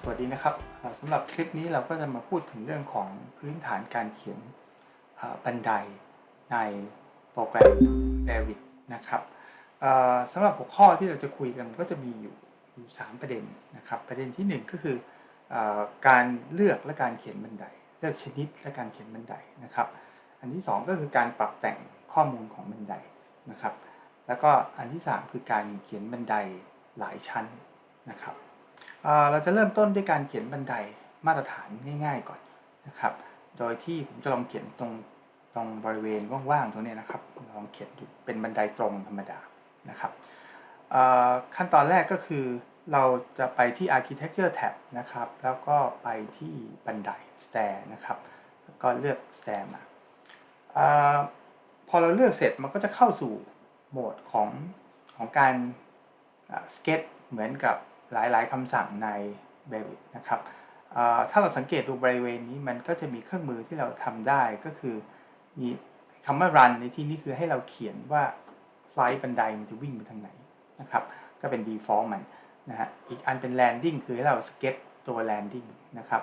สวัสดีนะครับสำหรับคลิปนี้เราก็จะมาพูดถึงเรื่องของพื้นฐานการเขียนบันไดในโปรแกรม Revit นะครับสำหรับหัวข้อที่เราจะคุยกันก็จะมีอยู่อยู่สามประเด็นนะครับ ประเด็นที่หนึ่งก็คืออการเลือกและการเขียนบันได เลือกชนิดและการเขียนบันไดนะครับ อันที่สองก็คือการปรับแต่งข้อมูลของบันไดนะครับ แล้วก็อันที่สามคือการเขียนบันไดหลายชั้นนะครับ เราจะเริ่มต้นด้วยการเขียนบันไดมาตรฐานง่าย ๆ ก่อนนะครับ โดยที่ผมจะลองเขียนตรงตรงบริเวณว่างๆตรงนี้นะครับ ลองเขียนดูเป็นบันไดตรงธรรมดานะครับขั้นตอนแรกก็คือเราจะไปที่ architecture tab นะครับ แล้วก็ไปที่บันได stair นะครับ แล้วก็เลือก stair มาออพอเราเลือกเสร็จมันก็จะเข้าสู่โหมดของของการสเก็ตเหมือนกับ หลายๆคำสั่งใน Revit นะครับถ้าเราสังเกตดูบริเวณนี้มันก็จะมีเครื่องมือที่เราทำได้ก็คือมีคำว่า run ในที่นี้คือให้เราเขียนว่าไฟล์บันไดมันจะวิ่งไปทางไหนนะครับก็เป็น default มันนะฮะอีกอันเป็น landing คือให้เราสเก็ตตัว landing นะครับ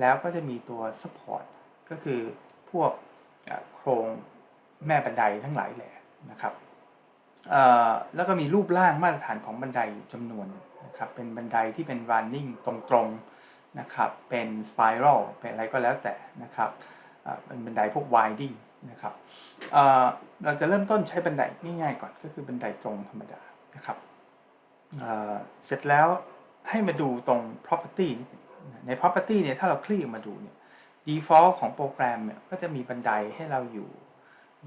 แล้วก็จะมีตัว support ก็คือพวกโครงแม่บันไดทั้งหลายแหละนะครับแล้วก็มีรูปร่างมาตรฐานของบันไดอยู่จำนวน นะครับเป็นบันไดที่เป็น running ตรงๆนะครับเป็น spiral เป็นอะไรก็แล้วแต่นะครับเป็นบันไดพวก winding นะครับเเราจะเริ่มต้นใช้บันไดง่ายๆก่อนก็คือบันไดตรงธรรมดานะครับเเสร็จแล้วให้มาดูตรง property ใน property เนี่ยถ้าเราคลิกออกมาดูเนี่ย default ของโปรแกรมเนี่ยก็จะมีบันไดให้เราอยู่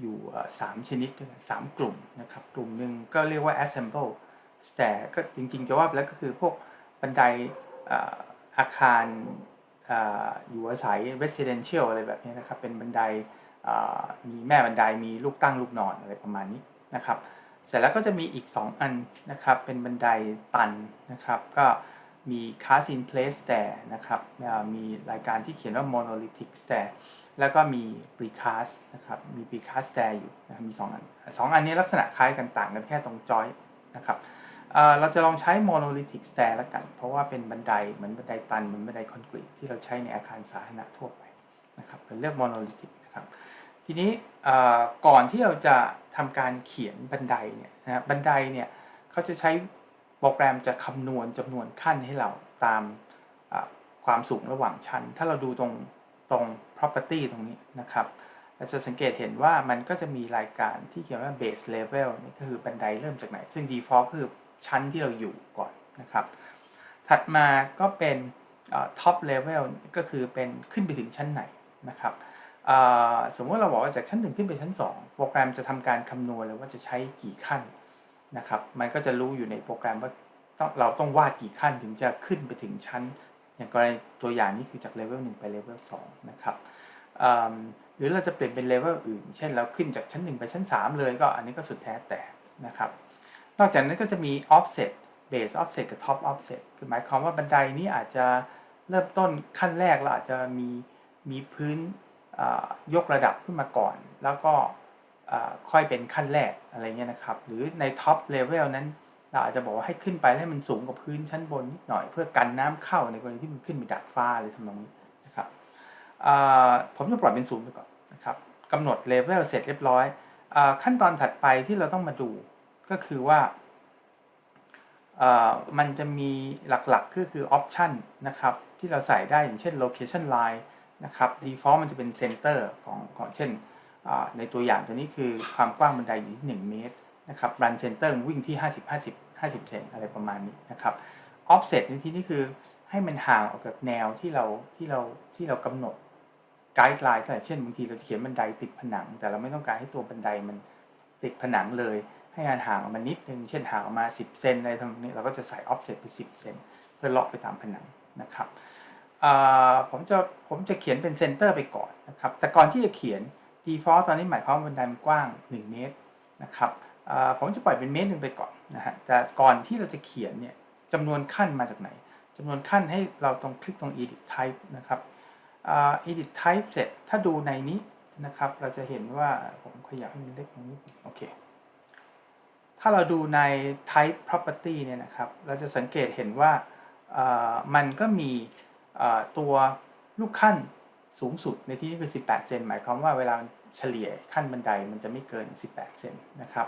อยู่เอ่อสามชนิดด้วยกันสามกลุ่มนะครับ กลุ่มหนึ่งก็เรียกว่า assemble แต่ก็จริงๆจะว่าไปแล้วก็คือพวกบันไดออาคารออยู่อาศัย residential อะไรแบบนี้นะครับ เป็นบันไดมีแม่บันไดมีลูกตั้งลูกนอนอะไรประมาณนี้นะครับ เสร็จแล้วก็จะมีอีก 2 อันนะครับ เป็นบันไดตันนะครับ ก็มี cast in place stair นะครับ มีรายการที่เขียนว่า monolithic stair แล้วก็มี precast นะครับ มี precast stair อยู่นะครับมี 2 อันสองอันนี้ลักษณะคล้ายกันต่างกันแค่ตรงจอยนะครับ เราจะลองใช้ monolithic stair ล้วกัน เพราะว่าเป็นบันไดเหมือนบันไดตันเหมือนบันไดคอนกรีตที่เราใช้ในอาคารสาธารณะทั่วไปนะครับเราเลือก monolithic นะครับทีนี้ก่อนที่เราจะทำการเขียนบันไดเนี่ยนะบันไดเนี่ยเขาจะใช้โปรแกรมจะคำนวณจำนวนขั้นให้เราตามความสูงระหว่างชั้น ถ้าเราดูตรงตรง property ตรงนี้นะครับเราจะสังเกตเห็นว่ามันก็จะมีรายการที่เขียนว่า base level นี่ก็คือบันไดเริ่มจากไหน ซึ่ง default คือ ชั้นที่เราอยู่ก่อนนะครับ ถัดมาก็เป็นเอ่อ top level ก็คือเป็นขึ้นไปถึงชั้นไหนนะครับสมมติเราบอกว่าจากชั้น 1 ขึ้นไปชั้น 2 โปรแกรมจะทำการคำนวณเลยว่าจะใช้กี่ขั้นนะครับ มันก็จะรู้อยู่ในโปรแกรมว่าเราต้องวาดกี่ขั้นถึงจะขึ้นไปถึงชั้น อย่างกรณีตัวอย่างนี้คือจากเลเวล1ไปเลเวล2นะครับหรือเราจะเปลี่ยนเป็นเลเวลอื่น เช่นเราขึ้นจากชั้น 1 ไปชั้น 3 เลยก็อันนี้ก็สุดแท้แต่นะครับ นอกจากนั้นก็จะมี offset base offset กับ top offset คือหมายความว่าบันไดนี้อาจจะเริ่มต้นขั้นแรกเราอาจจะมีมีพื้นยกระดับขึ้นมาก่อน แล้วก็ค่อยเป็นขั้นแรกอะไรเงี้ยนะครับ หรือใน top level นั้นเราอาจจะบอกว่าให้ขึ้นไปให้มันสูงกว่าพื้นชั้นบนนิดหน่อย เพื่อกันน้ำเข้าในกรณีที่มันขึ้นไปดาดฟ้าอะไรทำนองนี้นะครับผมจะปล่อยเป็นศูนย์ไปก่อนนะครับกำหนดเลเวลเสร็จเรียบร้อยอขั้นตอนถัดไปที่เราต้องมาดู ก็คือว่ามันจะมีหลักๆก็คือ option นะครับ ที่เราใส่ได้อย่างเช่น location line นะครับ default มันจะเป็น center ของของเช่น ในตัวอย่างตัวนี้คือความกว้างบันไดอยู่ที่ 1 เมตรนะครับ run center วิ่งที่ 50 50 50 เซนอะไรประมาณนี้นะครับ offset ในที่นี้คือให้มันห่างออกจากแนวที่เราที่เราที่เรากำหนด guideline เท่าไหร่เช่นบางทีเราจะเขียนบันไดติดผนัง แต่เราไม่ต้องการให้ตัวบันไดมันติดผนังเลย ให้มันห่างออกมานิดนึง เช่นห่างออกมา 10 เซนอะไรทำนองนี้เราก็จะใส่ offset ไป10 เซนเพื่อเลาะไปตามผนังนะครับผมจะผมจะเขียนเป็นเซนเตอร์ไปก่อนนะครับ แต่ก่อนที่จะเขียน default ตอนนี้หมายความว่าบันไดมันกว้าง 1 เมตรนะครับผมจะปล่อยเป็นเมตรหนึ่งไปก่อนนะฮะแต่ก่อนที่เราจะเขียนเนี่ยจำนวนขั้นมาจากไหนจำนวนขั้นให้เราตรงคลิกตรง edit type นะครับอ่า edit type เสร็จถ้าดูในนี้นะครับ เราจะเห็นว่าผมขยับให้มันเล็กตรงนี้โอเคาเราดูใน type property เนี่ยนะครับ เราจะสังเกตเห็นว่ามันก็มีตัวลูกขั้นสูงสุดในที่นี้คือ 18 เซน หมายความว่าเวลาเฉลี่ยขั้นบันไดมันจะไม่เกิน 18 เซนนะครับ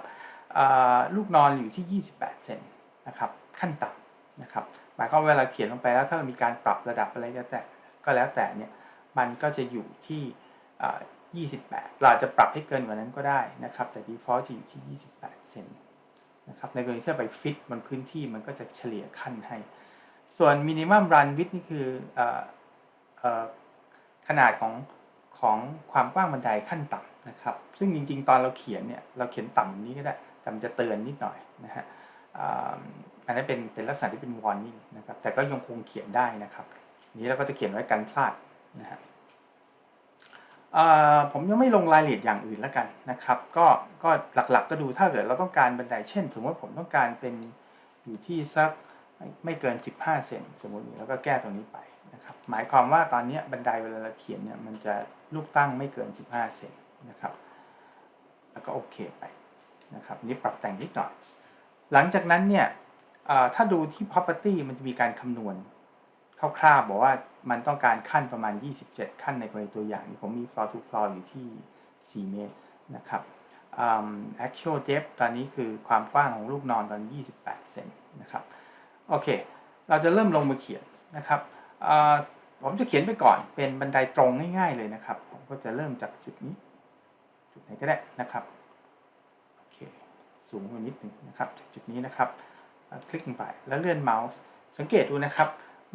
ลูกนอนอยู่ที่ 28 เซนนะครับขั้นต่ำนะครับหมายความว่าเวลาเขียนลงไปแล้วถ้าเรามีการปรับระดับอะไรก็แต่ก็แล้วแต่เนี่ยมันก็จะอยู่ที่เอ่อ28 เราจจะปรับให้เกินกว่านั้นก็ได้นะครับ แต่ default จะอยู่ที่ 28 เซน นะครับในกรณีที่ไปฟิตบนพื้นที่มันก็จะเฉลี่ยขั้นให้ ส่วน minimum run width นี่คืออขนาดของของความกว้างบันไดขั้นต่ำนะครับ ซึ่งจริงๆ ตอนเราเขียนเนี่ยเราเขียนต่ำนี้ก็ได้ แต่มันจะเตือนนิดหน่อยนะฮะอันนั้นเป็นเป็นลักษณะที่เป็น warning นะครับ แต่ก็ยังคงเขียนได้นะครับ นี้เราก็จะเขียนไว้กันพลาดนะฮะ ผมยังไม่ลงรายละเอียดอย่างอื่นแล้วกันนะครับ ก็ก็หลักๆก็ดูถ้าเกิดเราต้องการบันไดเช่นสมมติผมต้องการเป็นอยู่ที่สักไม่เกิน 15 เซนสมมตินี้แล้วก็แก้ตรงนี้ไปนะครับหมายความว่าตอนนี้บันไดเวลาเราเขียนเนี่ยมันจะลูกตั้งไม่เกิน 15 เซนนะครับ แล้วก็โอเคไปนะครับนี่ปรับแต่งนิดหน่อย หลังจากนั้นเนี่ยถ้าดูที่ property มันจะมีการคำนวณ คร่าวๆบอกว่ามันต้องการขั้นประมาณ 27 ขั้นในกรณีตัวอย่างนี้ผมมี floor to floor อยู่ที่ 4 เมตรนะครับอืม actual depth ตอนนี้คือความกว้างของลูกนอนตอนนี้ 28 เซนนะครับ โอเค เราจะเริ่มลงมือเขียนนะครับอ่าผมจะเขียนไปก่อนเป็นบันไดตรงง่ายๆเลยนะครับ ผมก็จะเริ่มจากจุดนี้ จุดไหนก็ได้นะครับ โอเค สูงกว่านิดหนึ่งนะครับ จากจุดนี้นะครับ คลิกลงไปแล้วเลื่อนเมาส์ สังเกตดูนะครับ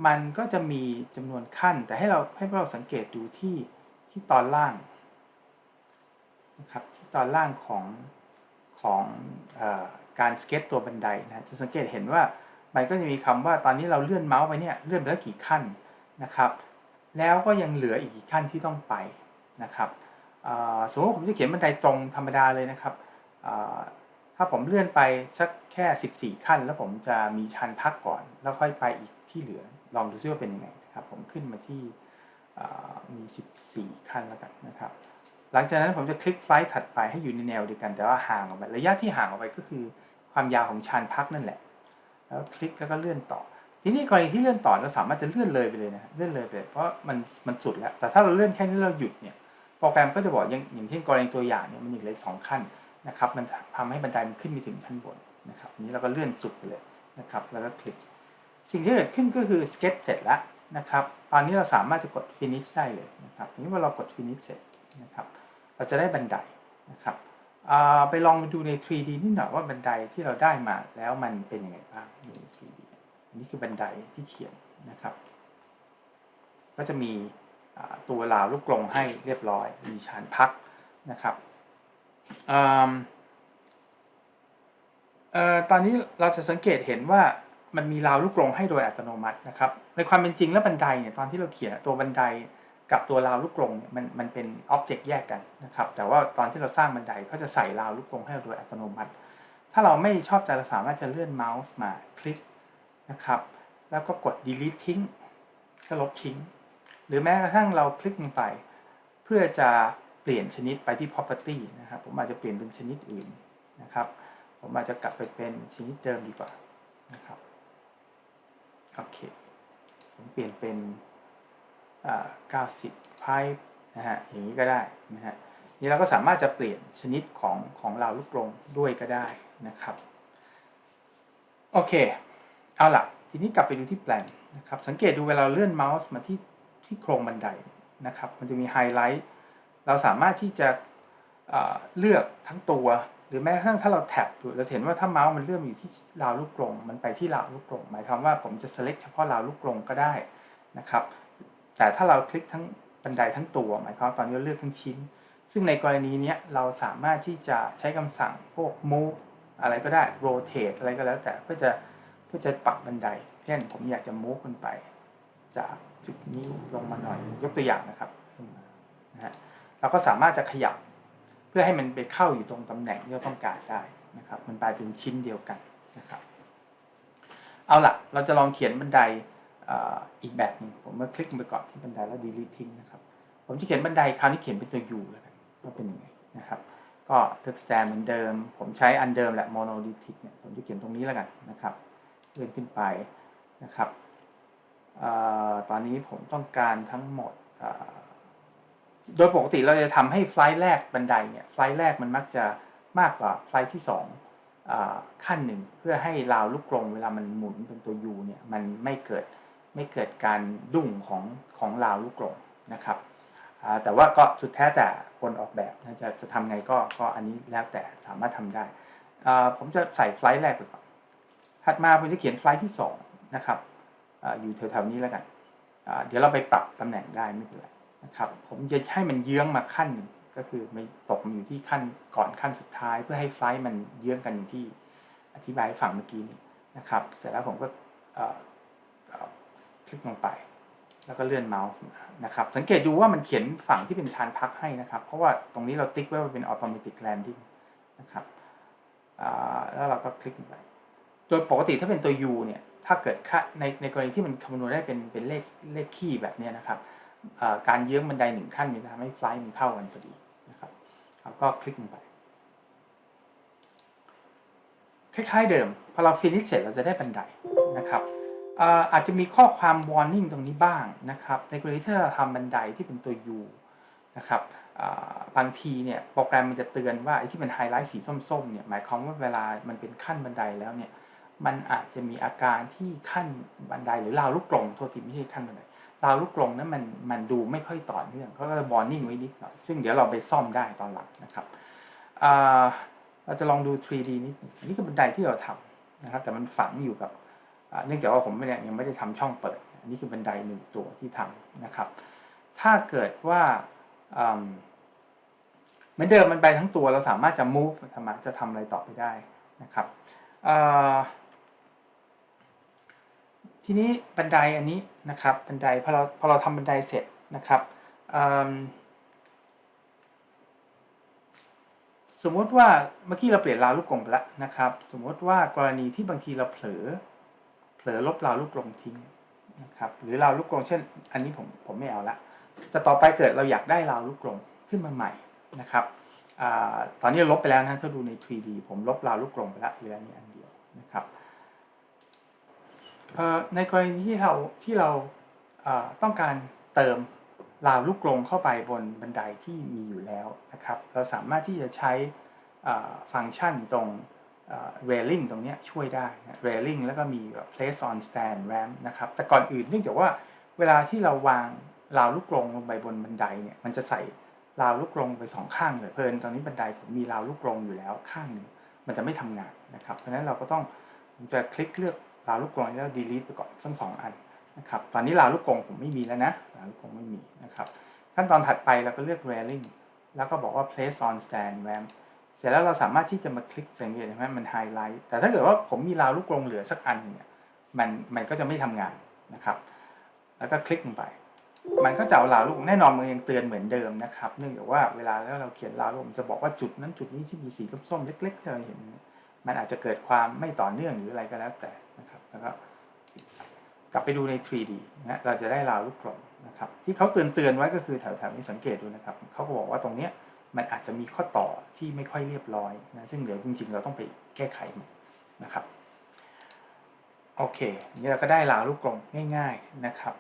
มันก็จะมีจำนวนขั้น แต่ให้เราให้เราสังเกตดูที่ที่ตอนล่างนะครับที่ตอนล่างของของอการสเก็ตตัวบันไดนะจะสังเกตเห็นว่ามันก็จะมีคำว่าตอนนี้เราเลื่อนเมาส์ไปเนี่ยเลื่อนไปแล้วกี่ขั้นนะครับ แล้วก็ยังเหลืออีกกี่ขั้นที่ต้องไปนะครับสมมติว่าผมจะเขียนบันไดตรงธรรมดาเลยนะครับถ้าผมเลื่อนไปสักแค่ 14 ขั้น แล้วผมจะมีชันพักก่อน แล้วค่อยไปอีกที่เหลือ ลองดูซิว่าเป็นยังไงนะครับผมขึ้นมาที่มี 14 ขั้นแล้วกันนะครับ หลังจากนั้นผมจะคลิกไฟล์ถัดไปให้อยู่ในแนวเดียวกัน แต่ว่าห่างออกไประยะที่ห่างออกไปก็คือความยาวของชันพักนั่นแหละ แล้วคลิกแล้วก็เลื่อนต่อ ทีนี้กรณีที่เลื่อนต่อเราสามารถจะเลื่อนเลยไปเลยนะเลื่อนเลยไปเยเพราะมันมันสุดแล้ว แต่ถ้าเราเลื่อนแค่นี้เราหยุดเนี่ยโปรแกรมก็จะบอกอย่างอย่างเช่นกรณีตัวอย่างเนี่ยมันมีเลืออกสองขั้นนะครับมันทำให้บันไดมันขึ้นไปถึงชั้นบนนะครับนี้เราก็เลื่อนสุดไปเลยนะครับ แล้วก็คลิก สิ่งที่เกิดขึ้นก็คือสเก็ตเสร็จแล้วนะครับ ตอนนี้เราสามารถจะกด finish ได้เลยนะครับนี้เมื่อเรากด finish เสร็จนะครับ เราจะได้บันไดนะครับไปลองดูใน 3D นิดหน่อยว่าบันไดที่เราได้มาแล้วมันเป็นยังไงบ้างใน 3D อันนี้คือบันไดที่เขียนนะครับ ก็จะมีตัวราวลูกกลงให้เรียบร้อย มีชานพักนะครับออตอนนี้เราจะสังเกตเห็นว่า มันมีราวลูกกลงให้โดยอัตโนมัตินะครับ ในความเป็นจริงแล้วบันไดเนี่ยตอนที่เราเขียนตัวบันไดกับตัวราวลูกกรงเนี่ยมันมันเป็นอ็อบเจกต์แยกกันนะครับ แต่ว่าตอนที่เราสร้างบันไดเขาจะใส่ราวลูกกรงให้เราโดยอัตโนมัติ ถ้าเราไม่ชอบใจเราสามารถจะเลื่อนเมาส์มาคลิกนะครับ แล้วก็กด delete ทิ้งก็ลบทิ้ง หรือแม้กระทั่งเราคลิกลงไป เพื่อจะเปลี่ยนชนิดไปที่ property นะครับ ผมอาจจะเปลี่ยนเป็นชนิดอื่นนะครับ ผมอาจจะกลับไปเป็นชนิดเดิมดีกว่านะครับ โอเค ผมเปลี่ยนเป็น90 pipe นะฮะ อย่างนี้ก็ได้นะฮะ นี่เราก็สามารถจะเปลี่ยนชนิดของของราวลูกกรงด้วยก็ได้นะครับ โอเค เอาล่ะ ทีนี้กลับไปดูที่แปลนนะครับ สังเกตดูเวลาเลื่อนเมาส์มาที่ที่โครงบันไดนะครับ มันจะมีไฮไลท์ เราสามารถที่จะเลือกทั้งตัว รือแม้กระทั่งถ้าเราแท็บเราเห็นว่าถ้าเมาส์มันเลื่อนอยู่ที่ราวลูกกรงมันไปที่ราวลูกกรงหมายความว่าผมจะ select เฉพาะราวลูกกรงก็ได้นะครับ แต่ถ้าเราคลิกทั้งบันไดทั้งตัว หมายความตอนนี้เราเลือกทั้งชิ้น ซึ่งในกรณีนี้เราสามารถที่จะใช้คำสั่งพวก move อะไรก็ได้ rotate อะไรก็แล้วแต่เพื่อจะเพื่อจะปรับบันไดเช่นผมอยากจะ move มันไป จากจุดนี้ลงมาหน่อยยกตัวอย่างนะครับนะฮะเราก็สามารถจะขยับ พื่อให้มันไปเข้าอยู่ตรงตำแหน่งที่เราต้องการได้นะครับ มันกลายเป็นชิ้นเดียวกันนะครับ เอาล่ะ เราจะลองเขียนบันไดอีกแบบหนึงผมมาคลิกไปก่อนที่บันไดแล้ว delete ทิ้งนะครับ ผมจะเขียนบันไดคราวนี้เขียนเป็นตัว U แล้วกันว่าเป็นยังไงนะครับ ก็เลือก stand เหมือนเดิม ผมใช้อันเดิมแหละ monolithic เนี่ยผมจะเขียนตรงนี้แล้วกันนะครับเลื่อนขึ้นไปนะครับออตอนนี้ผมต้องการทั้งหมด โดยปกติเราจะทำให้ไฟล์แรกบันไดเนี่ยไฟล์แรกมันมักจะมากกว่าไฟล์ที่สองขั้นหนึ่งเพื่อให้ราวลูกกรงเวลามันหมุนเป็นตัว U เนี่ยมันไม่เกิดไม่เกิดการดุ้งของของราวลูกกรงนะครับแต่ว่าก็สุดแท้แต่คนออกแบบนะจะจะทำไงก็ก็อันนี้แล้วแต่สามารถทำได้ ผมจะใส่ไฟล์แรกไปก่อนถัดมาผมจะเขียนไฟล์ที่2นะครับออยู่แถวๆนี้แล้วกัน เดี๋ยวเราไปปรับตำแหน่งได้ไม่เป็นไร นะครับผมจะให้มันเยื้องมาขั้นหนึ่งก็คือไม่ตกมาอยู่ที่ขั้นก่อนขั้นสุดท้าย เพื่อให้ไฟล์มันเยื้องกันอย่างที่อธิบายให้ฟังเมื่อกี้นี้นะครับ เสร็จแล้วผมก็คลิกลงไป แล้วก็เลื่อนเมาส์นะครับ สังเกตดูว่ามันเขียนฝั่งที่เป็นชานพักให้นะครับ เพราะว่าตรงนี้เราติ๊กไว้ว่าเป็น automatic landing นะครับแล้วเราก็คลิกลงไป โดยปกติถ้าเป็นตัว u เนี่ย ถ้าเกิดค่าในในกรณีที่มันคำนวณได้เป็นเป็นเลขเลขคี่แบบนี้นะครับ การเยื้องบันไดหนึ่งขั้นมันทำให้ไฟล์มันเท่ากันพอดีนะครับเราก็คลิกลงไป คล้ายๆเดิม พอเรา finish เสร็จเราจะได้บันไดนะครับอออาจจะมีข้อความ warning ตรงนี้บ้างนะครับในกรณีที่เราทำบันไดที่เป็นตัว u นะครับบางทีเนี่ยโปรแกรมมันจะเตือนว่าไอ้ที่เป็นไฮไลท์สีส้มๆเนี่ยหมายความว่าเวลามันเป็นขั้นบันไดแล้วเนี่ยมันอาจจะมีอาการที่ขั้นบันไดหรือราวลูกกรงโทษทีไม่ใช่ขั้นบันได ราวลูกกรงนั้นมันมันดูไม่ค่อยต่อเนื่องเขาก็จะบอร์นิ่งไว้นิดหน่อยซึ่งเดี๋ยวเราไปซ่อมได้ตอนหลังนะครับเราจะลองดู 3D นิดนี่คือบันไดที่เราทำนะครับ แต่มันฝังอยู่กับเนื่องจากว่าผมไม่ได้ยังไม่ได้ทำช่องเปิด อันนี้คือบันไดหนึ่งตัวที่ทำนะครับ ถ้าเกิดว่าเหมือนเดิมมันไปทั้งตัวเราสามารถจะ move สามารถจะทำอะไรต่อไปได้นะครับ ทีนี้บันไดอันนี้นะครับบันไดพอเราพอเราทำบันไดเสร็จนะครับสมมติว่าเมื่อกี้เราเปลี่ยนราวลูกกลมไปแล้วนะครับ สมมติว่ากรณีที่บางทีเราเผลอเผลอลบราวลูกกลมทิ้งนะครับหรือราวลูกกลมเช่น อันนี้ผมผมไม่เอาละแต่ต่อไปเกิดเราอยากได้ราวลูกกลมขึ้นมาใหม่นะครับอตอนนี้ลบไปแล้วนะถ้าดูใน 3D ผมลบราวลูกกลมไปแล้วเหลืออันนี้อันเดียวนะครับ ในกรณีที่เราที่เราต้องการเติมราวลูกกรงเข้าไปบนบันไดที่มีอยู่แล้วนะครับ เราสามารถที่จะใช้ฟังก์ชันตรงเอ่อ railing ตรงเนี้ยช่วยได้นะ railing แล้วก็มี place on stand ramp นะครับ แต่ก่อนอื่นเนื่องจากว่าเวลาที่เราวางราวลูกกรงลงไปบนบันไดเนี่ยมันจะใส่ราวลูกกรงไปสองข้างเลยเพลินตอนนี้บันไดผมมีราวลูกกรงอยู่แล้วข้างหนึ่งมันจะไม่ทำงานนะครับ เพราะฉะนั้นเราก็ต้องผมจะคลิกเลือก ราวลูกกรงแล้ว delete ไปก่อนทั้งสองอันนะครับตอนนี้ราวลูกกรงผมไม่มีแล้วนะราวลูกกรงไม่มีนะครับขั้นตอนถัดไปเราก็เลือก railing แล้วก็บอกว่า place on stand ramp เสร็จแล้วเราสามารถที่จะมาคลิกสังเกตเห็นไหมมันไฮไลท์แต่ถ้าเกิดว่าผมมีราวลูกกรงเหลือสักอันเนี่ยมันมันก็จะไม่ทำงานนะครับ แล้วก็คลิกลงไป มันก็จะเอาราวลูกแน่นอนมันยังเตือนเหมือนเดิมนะครับ เนื่องจากว่าเวลาแล้วเราเขียนราวลูกมันจะบอกว่าจุดนั้นจุดนี้ที่มีสีส้มๆเล็กๆที่เราเห็น มันอาจจะเกิดความไม่ต่อเนื่องหรืออะไรก็แล้วแต่ แล้วก็กลับไปดูใน 3D นะเราจะได้ราวลูกกลมนะครับ ที่เขาเตือนเตือนๆไว้ก็คือแถวๆนี้สังเกตดูนะครับเขาก็บอกว่าตรงเนี้ยมันอาจจะมีข้อต่อที่ไม่ค่อยเรียบร้อยนะซึ่งเดี๋ยวจริงๆ เราต้องไปแก้ไขมันนะครับโอเคนี่เราก็ได้ราวลูกกลมง่าย ๆนะครับ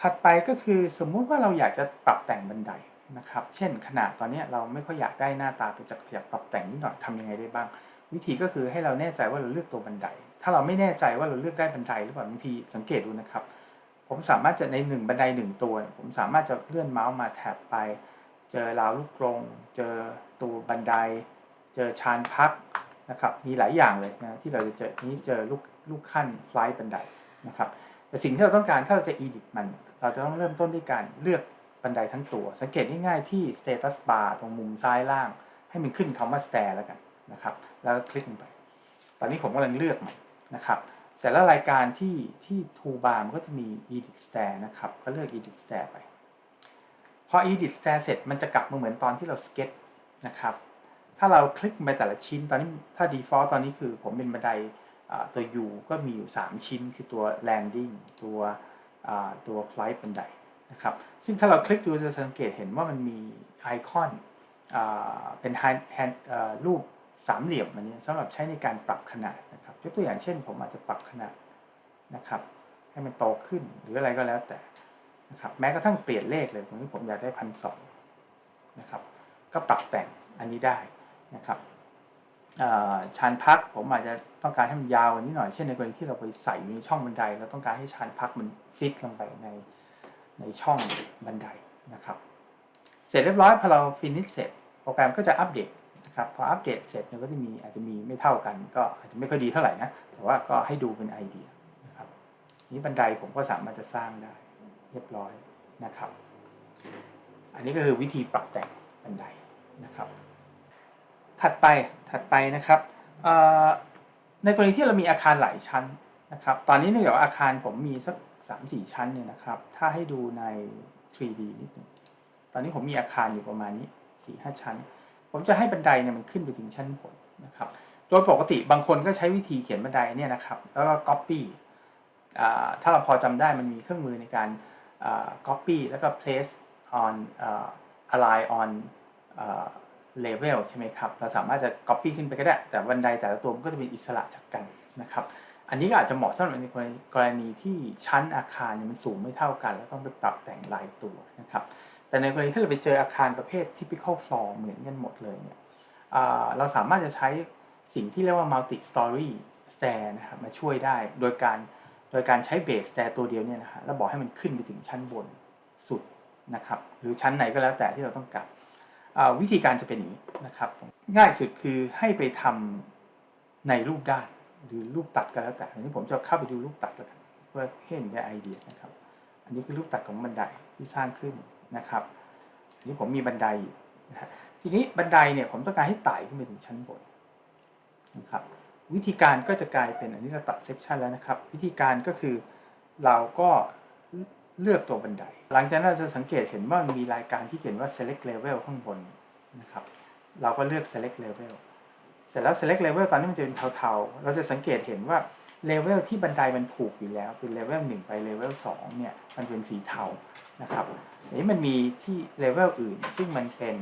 ถัดไปก็คือสมมุติว่าเราอยากจะปรับแต่งบันไดนะครับ เช่นขนาดตอนนี้เราไม่ค่อยอยากได้หน้าตาเป็นจักรยานปรับแต่งนิดหน่อยทำยังไงได้บ้าง วิธีก็คือให้เราแน่ใจว่าเราเลือกตัวบันได ถ้าเราไม่แน่ใจว่าเราเลือกได้บันไดหรือเปล่าบางทีสังเกตดูนะครับ ผมสามารถจะในหนึ่งบันไดหนึ่งตัว ผมสามารถจะเลื่อนเมาส์มาแท็บไป เจอราวลูกกรงเจอตัวบันได เจอชานพักนะครับ มีหลายอย่างเลยนะที่เราจะเจอนี้เจอลูกลูกขั้นไฟล์บันไดนะครับแต่สิ่งที่เราต้องการถ้าเราจะ edit มัน เราจะต้องเริ่มต้นด้วยการเลือกบันไดทั้งตัว สังเกตง่ายๆที่ status bar ตรงมุมซ้ายล่าง ให้มันขึ้นคำว่า stair แล้วกัน นะครับ แล้วคลิกลงไป ตอนนี้ผมกำลังเลือกมันะครับเสร็จแล้วรายการที่ที่ toolbar มันก็จะมี edit stair นะครับ ก็เลือก edit stair ไป พอ edit stair เสร็จมันจะกลับมาเหมือนตอนที่เรา sketch นะครับ ถ้าเราคลิกไปแต่ละชิ้นตอนนี้ถ้า default ตอนนี้คือผมเป็นบันไดตัว U ก็มีอยู่ 3 ชิ้น คือตัว landing ตัวตัว flight บันไดนะครับ ซึ่งถ้าเราคลิกดูจะสังเกตเห็นว่ามันมีไอคอนเป็นรูป สามเหลี่ยมอันนี้สำหรับใช้ในการปรับขนาดนะครับยกตัวอย่างเช่น ผมอาจจะปรับขนาดนะครับ ให้มันโตขึ้นหรืออะไรก็แล้วแต่นะครับแม้กระทั่งเปลี่ยนเลขเลยตรงนี้ผมอยากได้พันสองนะครับก็ปรับแต่งอันนี้ได้นะครับชานพักผมอาจจะต้องการให้มันยาวกว่านี้หน่อยเช่นในกรณีที่เราไปใส่ในช่องบันไดเราต้องการให้ชานพักมันฟิตลงไปในในช่องบันไดนะครับ เสร็จเรียบร้อยพอเราฟินิชเสร็จโปรแกรมก็จะอัปเดต นะครับพออัปเดตเสร็จเนี่ยก็จะมีอาจจะมีไม่เท่ากัน ก็อาจจะไม่ค่อยดีเท่าไหร่นะแต่ว่าก็ให้ดูเป็นไอเดียนะครับนี้บันไดผมก็สามารถจะสร้างได้เรียบร้อยนะครับ อันนี้ก็คือวิธีปรับแต่งบันไดนะครับ ถัดไปถัดไปนะครับในกรณีที่เรามีอาคารหลายชั้นนะครับ ตอนนี้เนื่องจากว่าอาคารผมมีสักสามสี่ชั้นเนี่ยนะครับ ถ้าให้ดูใน 3D นิดนึงตอนนี้ผมมีอาคารอยู่ประมาณนี้สี่ห้าชั้น ผมจะให้บันไดเนี่ยมันขึ้นไปถึงชั้นบนนะครับโดยปกติบางคนก็ใช้วิธีเขียนบันไดเนี่ยนะครับแล้วก็ copy ถ้าเราพอจำได้มันมีเครื่องมือในการ copy แล้วก็ place on อ่า align on อ่า level ใช่ไหมครับ เราสามารถจะ copy ขึ้นไปก็ได้ แต่บันไดแต่ละตัวมันก็จะเป็นอิสระจากกันนะครับ อันนี้ก็อาจจะเหมาะสำหรับในกรณีกรณีที่ชั้นอาคารเนี่ยมันสูงไม่เท่ากัน แล้วต้องไปปรับแต่งลายตัวนะครับ แต่ในกรณีที่เราไปเจออาคารประเภท typical floor เหมือนกันหมดเลยเนี่ยเราสามารถจะใช้สิ่งที่เรียกว่า multi story stair นะครับมาช่วยได้โดยการโดยการใช้ base stair ตัวเดียวเนี่ยนะฮะแล้วบอกให้มันขึ้นไปถึงชั้นบนสุดนะครับหรือชั้นไหนก็แล้วแต่ที่เราต้องการวิธีการจะเป็นอย่างนี้นะครับ ง่ายสุดคือให้ไปทำในรูปด้านหรือรูปตัดก็แล้วแต่อันนี้ผมจะเข้าไปดูรูปตัดแล้วกันเพื่อให้เห็นได้ไอเดียนะครับ อันนี้คือรูปตัดของบันไดที่สร้างขึ้น นะครับนี้ผมมีบันไดอยู่นะฮะทีนี้บันไดเนี่ยผมต้องการให้ไต่ขึ้นไปถึงชั้นบนนะครับวิธีการก็จะกลายเป็นอันนี้เราตัดเซ c ชันแล้วนะครับ วิธีการก็คือเราก็เลือกตัวบันได หลังจากนั้นเราจะสังเกตเห็นว่ามีรายการที่เขียนว่า select level ข้างบนนะครับ เราก็เลือก select level เสร็จแล้ว select level ตอนนี้มันจะเป็นเทาๆ เราจะสังเกตเห็นว่า level ที่บันไดมันผูกอยู่แล้วคือ level 1 ไป level 2เนี่ยมันเป็นสีเทานะครับ นี้มันมีที่ level อื่น ซึ่งมันเป็น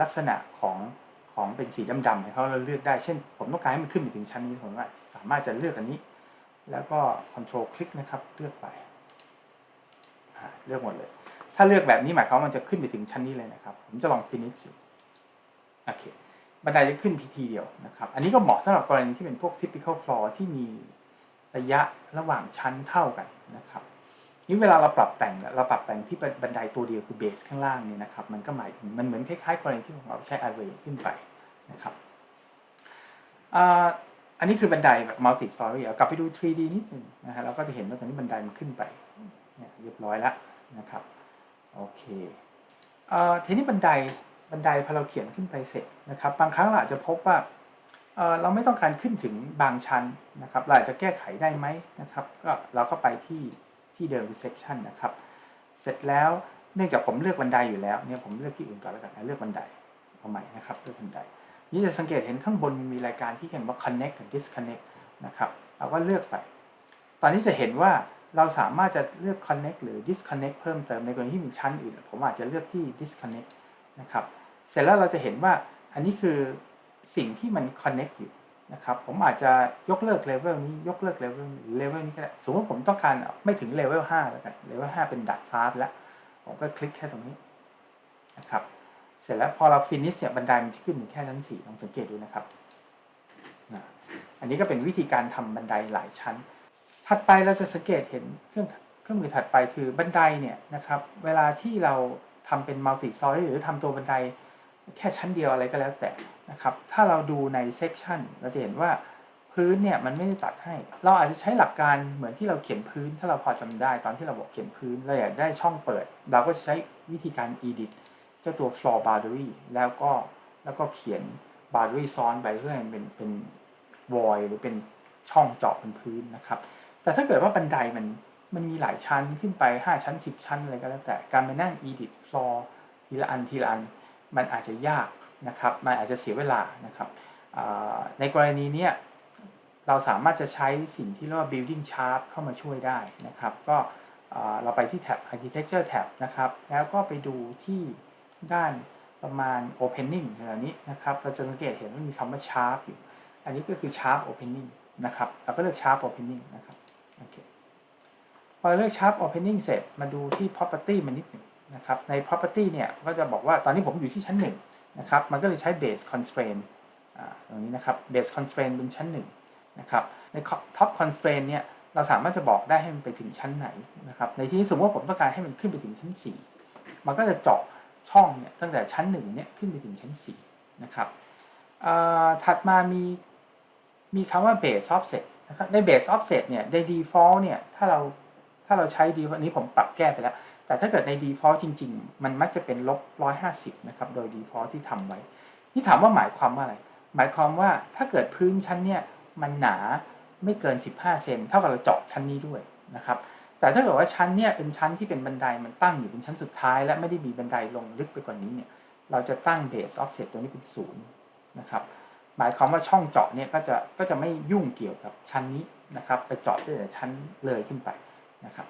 ลักษณะของของเป็นสีดำๆเนี่เขาเราเลือกได้ เช่น ผมต้องการให้มันขึ้นไปถึงชั้นนี้ผมว่าสามารถจะเลือกอันนี้ แล้วก็ control คลิกนะครับ เลือกไป เลือกหมดเลย ถ้าเลือกแบบนี้หมายความว่ามันจะขึ้นไปถึงชั้นนี้เลยนะครับ ผมจะลอง finish อยู่โอเค บันไดจะขึ้นพีทีเดียวนะครับ อันนี้ก็เหมาะสำหรับกรณีที่เป็นพวก typical floor ที่มีระยะระหว่างชั้นเท่ากันนะครับ นี่เวลาเราปรับแต่งเราปรับแต่งที่บันไดตัวเดียวคือเบสข้างล่างเนี่ยนะครับ มันก็หมายถึงมันเหมือนคล้ายๆกรณีที่ของเราใช้ array ขึ้นไปนะครับอันนี้คือบันไดแบบ multi story เอากลับไปดู 3D นิดหนึ่งนะฮะเราก็จะเห็นว่าตอนนี้บันไดมันขึ้นไปเนี่ยเรียบร้อยแล้วนะครับโอเคทีนี้บันไดบันไดพอเราเขียนขึ้นไปเสร็จนะครับ บางครั้งเราอาจจะพบว่าเราไม่ต้องการขึ้นถึงบางชั้นนะครับเราจะแก้ไขได้ไหมนะครับ ก็เราก็ไปที่ ที่เดิมคือ section นะครับ เสร็จแล้วเนื่องจากผมเลือกบันไดอยู่แล้วเนี่ยผมเลือกที่อื่นก่อนแล้วกันเลือกบันไดเอาใหม่นะครับเลือกบันไดนี่จะสังเกตเห็นข้างบนมีรายการที่เขียนว่า connect กับ disconnect นะครับเราก็เลือกไป ตอนนี้จะเห็นว่าเราสามารถจะเลือก connect หรือ disconnect เพิ่มเติมในกรณีที่มีชั้นอื่น ผมอาจจะเลือกที่ disconnect นะครับ เสร็จแล้วเราจะเห็นว่าอันนี้คือสิ่งที่มัน connect อยู่ นะครับผมอาจจะยกเลิกเลเวลนี้ยกเลิกเลเวลเลเวลนี้ก็ได้สมมติผมต้องการไม่ถึงเลเวล5แล้วกันเลเวล5เป็นดัดฟ้าแล้ว ผมก็คลิกแค่ตรงนี้นะครับเสร็จแล้วพอเราฟินิชเนี่ยบันไดมันจะขึ้นถึงแค่ชั้น4ลองสังเกตดูนะครับอันนี้ก็เป็นวิธีการทำบันไดหลายชั้น ถัดไปเราจะสังเกตเห็นเครื่องเครื่องมือถัดไปคือบันไดเนี่ยนะครับเวลาที่เราทำเป็นมัลติซอรี่หรือทำตัวบันไดแค่ชั้นเดียวอะไรก็แล้วแต่ นะครับ ถ้าเราดูในเซกชันเราจะเห็นว่าพื้นเนี่ยมันไม่ได้ตัดให้ เราอาจจะใช้หลักการเหมือนที่เราเขียนพื้น ถ้าเราพอจำได้ตอนที่เราบอกเขียนพื้น เราอยากได้ช่องเปิด เราก็จะใช้วิธีการ edit เจ้าตัว floor boundary แล้วก็แล้วก็เขียน boundary ซ้อนไปเพื่อให้มันเป็นเป็น void หรือเป็นช่องเจาะบนพื้นนะครับ แต่ถ้าเกิดว่าบันไดมันมันมีหลายชั้นขึ้นไป 5 ชั้น 10 ชั้นอะไรก็แล้วแต่การไปนั่ง edit floor ทีละอันทีละอัน มันอาจจะยาก นะครับมันอาจจะเสียเวลานะครับในกรณีนี้เราสามารถจะใช้สิ่งที่เรียกว่า building chart เข้ามาช่วยได้นะครับ ก็เราไปที่แท็บ architecture tab นะครับ แล้วก็ไปดูที่ด้านประมาณ opening แบบนี้นะครับ เราจะสังเกตเห็นว่ามีคำว่า sharp อยู่ อันนี้ก็คือ sharp opening นะครับ เราก็เลือก Sharp Opening นะครับ โอเค พอเลือก Sharp Opening เสร็จ มาดูที่ Property มันนิดหนึ่งนะครับ ใน Property เนี่ย ก็จะบอกว่าตอนนี้ผมอยู่ที่ชั้นหนึ่ง นะครับ มันก็เลยใช้ Base Constraint ตรงนี้นะครับ Base Constraint บนชั้นหนึ่งนะครับ ใน Top Constraint เนี่ย เราสามารถจะบอกได้ให้มันไปถึงชั้นไหนนะครับ ในที่นี้สมมติว่าผมต้องการให้มันขึ้นไปถึงชั้น 4 มันก็จะเจาะช่องเนี่ยตั้งแต่ชั้น1เนี่ยขึ้นไปถึงชั้น 4 นะครับถัดมามีมีคำว่า base offset นะครับ ใน base offset เนี่ยใน default เนี่ย ถ้าเราถ้าเราใช้ default อันนี้ผมปรับแก้ไปแล้ว แต่ถ้าเกิดใน default จริง ๆ มันมักจะเป็นลบ150 นะครับ โดย default ที่ทำไว้ นี่ถามว่าหมายความว่าอะไร หมายความว่าถ้าเกิดพื้นชั้นเนี่ยมันหนาไม่เกิน 15 เซนเท่ากับเราเจาะชั้นนี้ด้วยนะครับ แต่ถ้าเกิดว่าชั้นเนี่ยเป็นชั้นที่เป็นบันไดมันตั้งอยู่เป็นชั้นสุดท้าย และไม่ได้มีบันไดลงลึกไปกว่านี้เนี่ย เราจะตั้ง base offset ตัวนี้เป็นศูนย์นะครับ หมายความว่าช่องเจาะเนี่ยก็จะก็จะไม่ยุ่งเกี่ยวกับชั้นนี้นะครับ ไปเจาะได้แต่ชั้นเลยขึ้นไปนะครับ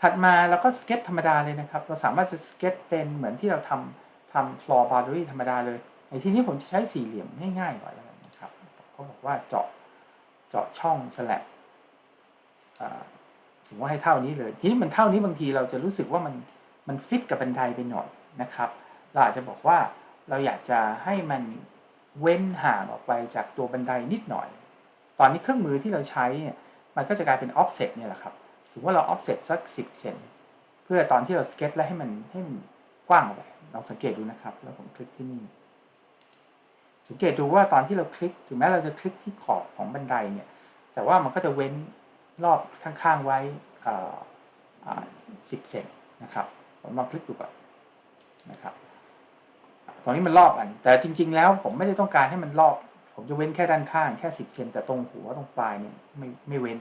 ถัดมาเราก็สเก็ตธรรมดาเลยนะครับ เราสามารถจะสเก็ตเป็นเหมือนที่เราทำทำ floor boundary ธรรมดาเลย ในที่นี้ผมจะใช้สี่เหลี่ยมง่ายๆก่อนแล้วกันนะครับเขาบอกว่าเจาะเจาะช่องสลับสมมติว่าให้เท่านี้เลย ทีนี้มันเท่านี้บางทีเราจะรู้สึกว่ามันมันฟิตกับบันไดไปหน่อยนะครับ เราอาจจะบอกว่าเราอยากจะให้มันเว้นห่างออกไปจากตัวบันไดนิดหน่อย ตอนนี้เครื่องมือที่เราใช้เนี่ยมันก็จะกลายเป็น offset เนี่ยแหละครับ สมมติว่าเรา offset สัก 10 เซนเพื่อตอนที่เราสเก็ตแล้วให้มันให้มันกว้างออกไปลองสังเกตดูนะครับ แล้วผมคลิกที่นี่ สังเกตดูว่าตอนที่เราคลิก ถึงแม้เราจะคลิกที่ขอบของบันไดเนี่ย แต่ว่ามันก็จะเว้นรอบข้างๆไว้สิบเซนนะครับ ผมลองคลิกดูก่อนนะครับตรงนี้มันรอบอัน แต่จริง ๆ แล้วผมไม่ได้ต้องการให้มันรอบ ผมจะเว้นแค่ด้านข้างแค่สิบเซนแต่ตรงหัวตรงปลายเนี่ยไม่ไม่เว้น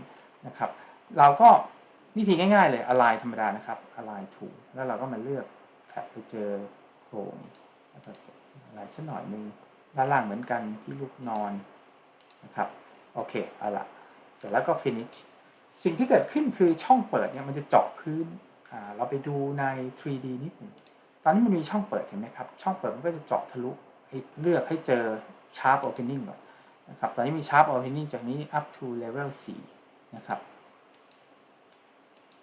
นะครับ เราก็ วิธีง่ายๆเลย align ธรรมดานะครับ align ถูกแล้วเราก็มาเลือกแท็บไปเจอโครงอะไรสักหน่อยหนึ่งด้านล่างเหมือนกันที่ลูกนอนนะครับโอเคเอาละเสร็จแล้วก็ finish สิ่งที่เกิดขึ้นคือช่องเปิดเนี่ยมันจะเจาะพื้นเราไปดูใน 3D นิดหนึ่งตอนนี้มันมีช่องเปิดเห็นไหมครับช่องเปิดมันก็จะเจาะทะลุเลือกให้เจอ sharp opening ก่อนนะครับตอนนี้มี sharp opening จากนี้ up to level 4 นะครับ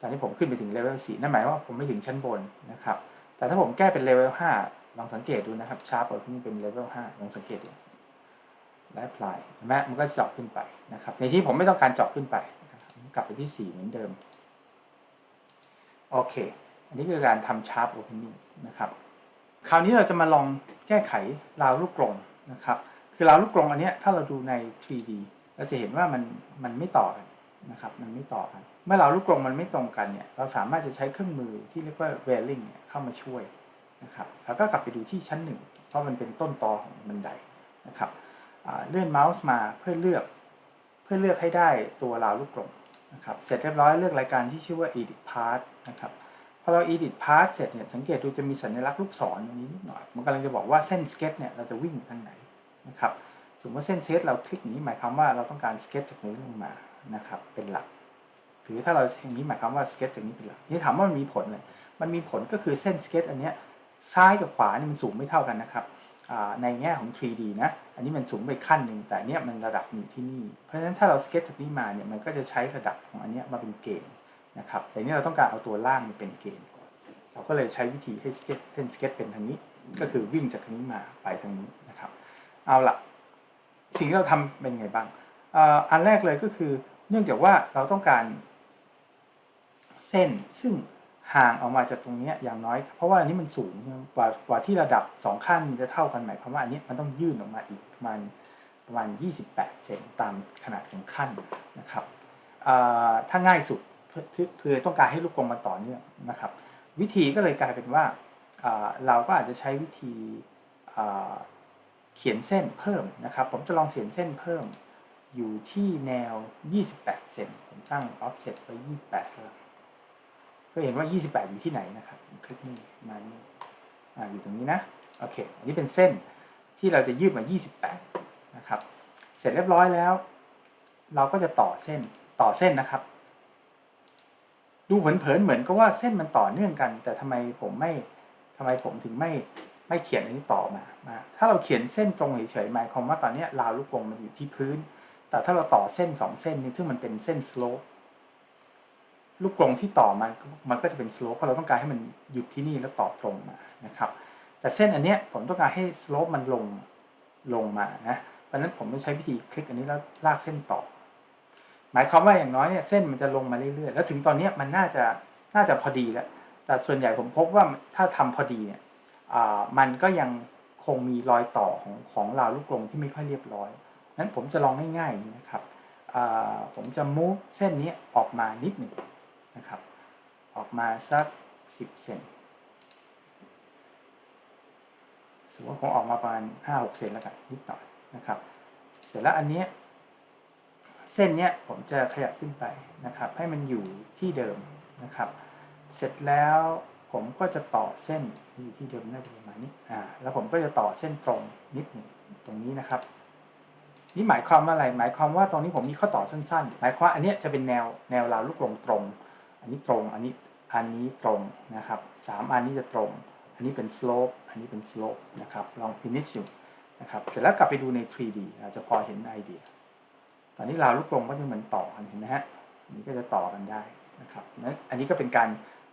อนนี้ผมขึ้นไปถึง level 4นั่นหมายว่าผมไม่ถึงชั้นบนนะครับ แต่ถ้าผมแก้เป็น level 5ลองสังเกตดูนะครับ sharp opening เป็น level 5ลองสังเกตดูและ apply เห็นไหมมันก็เจาะขึ้นไปนะครับ ในที่ผมไม่ต้องการเจาะขึ้นไปกลับไปที่ 4 เหมือนเดิม โอเค อันนี้คือการทำ sharp opening นะครับ คราวนี้เราจะมาลองแก้ไขราวลูกกลงนะครับ คือราวลูกกลงอันนี้ถ้าเราดูใน 3D เราจะเห็นว่ามันมันไม่ต่อกัน นะครับมันไม่ต่อกัน เมื่อราวลูกกลงมันไม่ตรงกันเนี่ยเราสามารถจะใช้เครื่องมือที่เรียกว่า railing เนี่ยเข้ามาช่วยนะครับแล้วก็กลับไปดูที่ชั้นหนึ่งเพราะมันเป็นต้นตอของบันไดนะครับเลื่อนเมาส์มาเพื่อเลือกเพื่อเลือกให้ได้ตัวราวลูกกลงนะครับเสร็จเรียบร้อยเลือกรายการที่ชื่อว่า edit part นะครับพอเรา edit part เสร็จเนี่ยสังเกตดูจะมีสัญลักษณ์ลูกศรอย่างนี้นิดหน่อย มันกำลังจะบอกว่าเส้นสเก็ตเนี่ยเราจะวิ่งทางไหนนะครับสมมติว่าเส้นเซตเราคลิกนี้หมายความว่าเราต้องการสเก็ตจากนี้ลงมา นะครับเป็นหลัก หรือถ้าเราอย่างนี้หมายความว่าสเก็ตจากนี้เป็นหลักนี่ถามว่ามันมีผลเลยมันมีผลก็คือเส้นสเก็ตอันเนี้ยซ้ายกับขวานี่มันสูงไม่เท่ากันนะครับในแง่ของ 3D นะ อันนี้มันสูงไปขั้นหนึ่งแต่เนี้ยมันระดับอยู่ที่นี่ เพราะฉะนั้นถ้าเราสเก็ตจากนี้มาเนี่ยมันก็จะใช้ระดับของอันเนี้ยมาเป็นเกณฑ์นะครับ แต่นี้เราต้องการเอาตัวล่างมาเป็นเกณฑ์ก่อน เราก็เลยใช้วิธีให้สเก็ตเส้นสเก็ตเป็นทางนี้ ก็คือวิ่งจากทางนี้มาไปทางนี้นะครับ เอาละสิ่งที่เราทำเป็นไงบ้าง อันแรกเลยก็คือ เนื่องจากว่าเราต้องการเส้นซึ่งห่างออกมาจากตรงนี้อย่างน้อย เพราะว่าอันนี้มันสูงกว่ากว่าที่ระดับสองข้างมันจะเท่ากันหมายความว่าอันนี้มันต้องยื่นออกมาอีกประมาณประมาณ 28 เซนตามขนาดของขั้นนะครับถ้าง่ายสุดคือต้องการให้ลูกกลมมันต่อเนื่องนะครับ วิธีก็เลยกลายเป็นว่าเราก็อาจจะใช้วิธีเขียนเส้นเพิ่มนะครับ ผมจะลองเขียนเส้นเพิ่ม อยู่ที่แนว 28 เซนผมตั้ง offset ไว้28แล้วก็เห็นว่า 28 อยู่ที่ไหนนะครับคลิกนี่มานี่ออยู่ตรงนี้นะ โอเค อันนี้เป็นเส้นที่เราจะยืดมา 28 นะครับ เสร็จเรียบร้อยแล้ว เราก็จะต่อเส้น ต่อเส้นนะครับ ดูเผินๆ เหมือนกับว่าเส้นมันต่อเนื่องกัน แต่ทำไมผมไม่ทำไมผมถึงไม่ไม่เขียนอันนี้ต่อมามา ถ้าเราเขียนเส้นตรงเฉยๆหมายความว่าตอนนี้ราวลูกกลงมันอยู่ที่พื้น แต่ถ้าเราต่อเส้นสองเส้นนี้ซึ่งมันเป็นเส้นสโลปลูกกรงที่ต่อมันมันก็จะเป็นสโลปเพราะเราต้องการให้มันหยุดที่นี่แล้วต่อตรงมานะครับ แต่เส้นอันเนี้ยผมต้องการให้สโลปมันลงลงมานะเพราะนั้นผมต้องใช้วิธีคลิกอันนี้แล้วลากเส้นต่อ หมายความว่าอย่างน้อยเนี่ยเส้นมันจะลงมาเรื่อยๆ แล้วถึงตอนเนี้ยมันน่าจะน่าจะพอดีแล้วแต่ส่วนใหญ่ผมพบว่าถ้าทำพอดีเนี่ยอ่ามันก็ยังคงมีรอยต่อของของราวลูกกรงที่ไม่ค่อยเรียบร้อย นั้นผมจะลองง่ายง่างนี้นะครับผมจะ move เส้นนี้ออกมานิดหนึ่งนะครับ ออกมาสัก 10เซนสมมติผมออกมาประมาณ5-6เซนแล้วกันนิดหน่อยนะครับ เสร็จแล้วอันนี้เส้นเนี้ยผมจะขยับขึ้นไปนะครับ ให้มันอยู่ที่เดิมนะครับ เสร็จแล้วผมก็จะต่อเส้นอยู่ที่เดิมน่าจะประมาณนี้อ่าแล้วผมก็จะต่อเส้นตรงนิดหนึ่งตรงนี้นะครับ นี่หมายความว่าอะไร หมายความว่าตรงนี้ผมมีข้อต่อสั้นๆ หมายความว่าอันนี้จะเป็นแนวแนวราวลูกลงตรง อันนี้ตรง อันนี้อันนี้ตรงนะครับสามอันนี้จะตรง อันนี้เป็น slope อันนี้เป็น slope นะครับลอง finish อยู่นะครับเสร็จแล้วกลับไปดูใน 3D อาจจะพอเห็นไอเดีย ตอนนี้ราวลูกลงก็จะเหมือนต่อกันเห็นไหมฮะอันนี้ก็จะต่อกันได้นะครับนะอันนี้ก็เป็นการ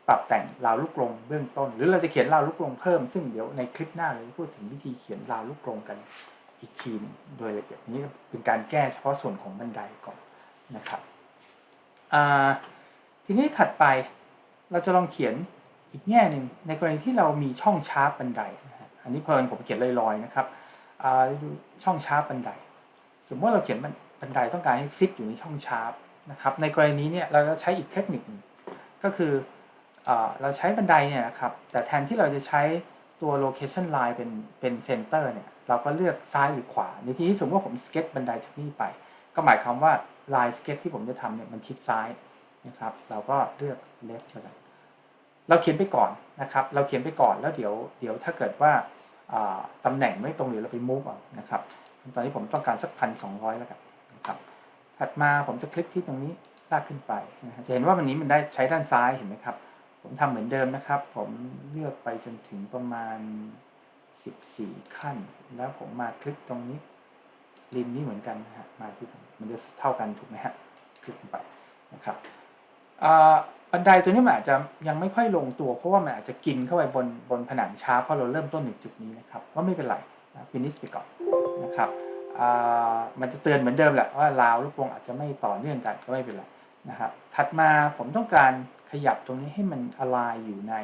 ปรับแต่งราวลูกลงเบื้องต้น หรือเราจะเขียนราวลูกลงเพิ่ม ซึ่งเดี๋ยวในคลิปหน้าเราจะพูดถึงวิธีเขียนราวลูกกลงกัน อีกทีนึงโดยละเอียดนี้เป็นการแก้เฉพาะส่วนของบันไดก่อนนะครับทีนี้ถัดไปเราจะลองเขียนอีกแง่หนึ่งในกรณีที่เรามีช่องชาร์ปบันไดอันนี้เพลินผมเขียนลอยๆนะครับดูช่องชาร์ปบันได สมมติว่าเราเขียนบันไดต้องการให้ฟิตอยู่ในช่องชาร์ปนะครับในกรณีนี้เนี่ยเราจะใช้อีกเทคนิคหนึ่งก็คือเออเราใช้บันไดเนี่ยนะครับแต่แทนที่เราจะใช้ตัว location line เป็นเป็นเซนเตอร์เนี่ย เราก็เลือกซ้ายหรือขวา ในที่นี้สมมติว่าผมสเก็ตบันไดจากนี่ไป ก็หมายความว่าลายสเก็ตที่ผมจะทำเนี่ยมันชิดซ้ายนะครับ เราก็เลือก left แล้วกันเราเขียนไปก่อนนะครับ เราเขียนไปก่อนแล้วเดี๋ยวเดี๋ยวถ้าเกิดว่าตำแหน่งไม่ตรงเดี๋ยวเราไป move เอานะครับ ตอนนี้ผมต้องการสักพันสองร้อยแล้วกันนะครับ ถัดมาผมจะคลิกที่ตรงนี้ลากขึ้นไปนะจะเห็นว่าวันนี้มันได้ใช้ด้านซ้ายเห็นไหมครับ ผมทำเหมือนเดิมนะครับ ผมเลือกไปจนถึงประมาณ 14 ขั้น แล้วผมมาคลิกตรงนี้ ริมนี้เหมือนกันนะฮะมาที่มันจะเท่ากันถูกไหมฮะคลิกลงไปนะครับบันไดตัวนี้มันอาจจะยังไม่ค่อยลงตัว เพราะว่ามันอาจจะกินเข้าไปบนบนผนังช้าเพราะเราเริ่มต้นถึงจุดนี้นะครับก็ไม่เป็นไรฟินิชไปก่อนนะครับมันจะเตือนเหมือนเดิมแหละว่าราวลูกโป่งอาจจะไม่ต่อเนื่องกันก็ไม่เป็นไรนะครับถัดมาผมต้องการขยับตรงนี้ให้มันอลายอยู่ใน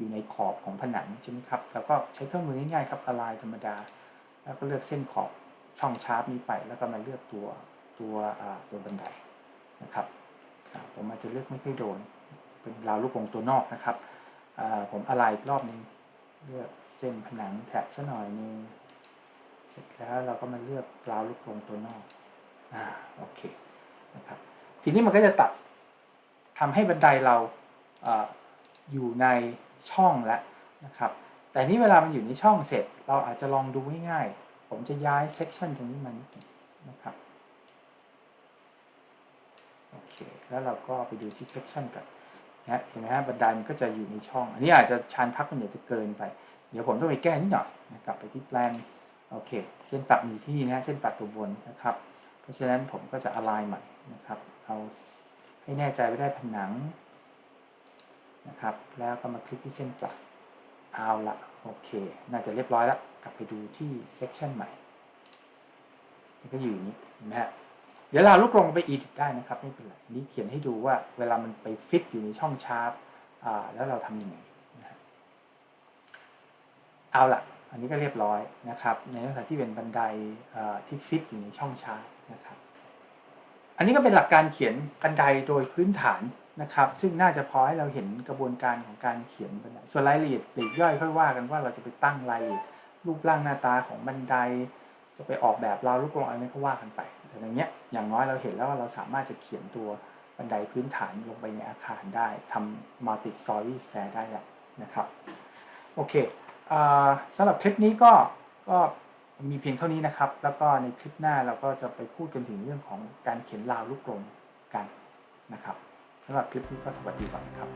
อยู่ในขอบของผนังใช่ไหมครับแล้วก็ใช้เครื่องมือง่ายๆครับอลายธรรมดา แล้วก็เลือกเส้นขอบช่องชาร์ปนี้ไป แล้วก็มาเลือกตัวตัวตัวบันไดนะครับผมอาจจะเลือกไม่ค่อยโดน เป็นราวลูกโป่งตัวนอกนะครับผมอลายอีกรอบนึงเลือกเส้นผนังแถบซะหน่อยนึงเสร็จแล้วเราก็มาเลือกราวลูกกลงตัวนอกอ่าโอเคนะครับทีนี้มันก็จะตัดทำให้บันไดเราอาอยู่ใน ช่องแล้วนะครับ แต่นี้เวลามันอยู่ในช่องเสร็จ เราอาจจะลองดูง่ายๆ ผมจะย้ายเซกชันตรงนี้มานิดหนึงนะครับ โอเค แล้วเราก็ไปดูที่เซกชันกันนะเห็นไหมฮะบันไดมันก็จะอยู่ในช่อง อันนี้อาจจะชานพักมันเดี๋ยวจะเกินไป เดี๋ยวผมต้องไปแก้นิดหน่อยนะกลับไปที่แปลนโอเค เส้นปัดอยู่ที่นี่นะเส้นปัดตัวบนนะครับ เพราะฉะนั้นผมก็จะอ l i g n ใหม่นะครับ เอาให้แน่ใจว่าได้ผนัง นะครับ แล้วก็มาคลิกที่เส้นปัดเอาละโอเค น่าจะเรียบร้อยแล้ว กลับไปดูที่ section ใหม่มันก็อยู่อย่างนี้เห็นไหมฮะเดี๋ยวเราลูกลงไป edit ได้นะครับ ไม่เป็นไรนี้เขียนให้ดูว่าเวลามันไปฟิตอยู่ในช่องชาร์ปอ่าแล้วเราทำยังไงนะเอาละอันนี้ก็เรียบร้อยนะครับ ในลักษณะที่เป็นบันไดที่ฟิตอยู่ในช่องชาร์จนะครับ อันนี้ก็เป็นหลักการเขียนบันไดโดยพื้นฐาน นะครับ ซึ่งน่าจะพอให้เราเห็นกระบวนการของการเขียนบันไดส่วนรายละเอียดปลีกย่อยค่อยว่ากันว่าเราจะไปตั้งรายละเอียดรูปร่างหน้าตาของบันได จะไปออกแบบราวลูกกรงอะไรก็ว่ากันไป แต่อย่างเนี้ยอย่างน้อยเราเห็นแล้วว่าเราสามารถจะเขียนตัวบันไดพื้นฐานลงไปในอาคารได้ทำ multi story stair ได้แล้วนะครับโอเคอสำหรับคลิปนี้ก็ก็มีเพียงเท่านี้นะครับ แล้วก็ในคลิปหน้าเราก็จะไปพูดกันถึงเรื่องของการเขียนราวลูกกลมกันนะครับ สำหรับคลิปนี้ก็สวัสดีก่อนครับ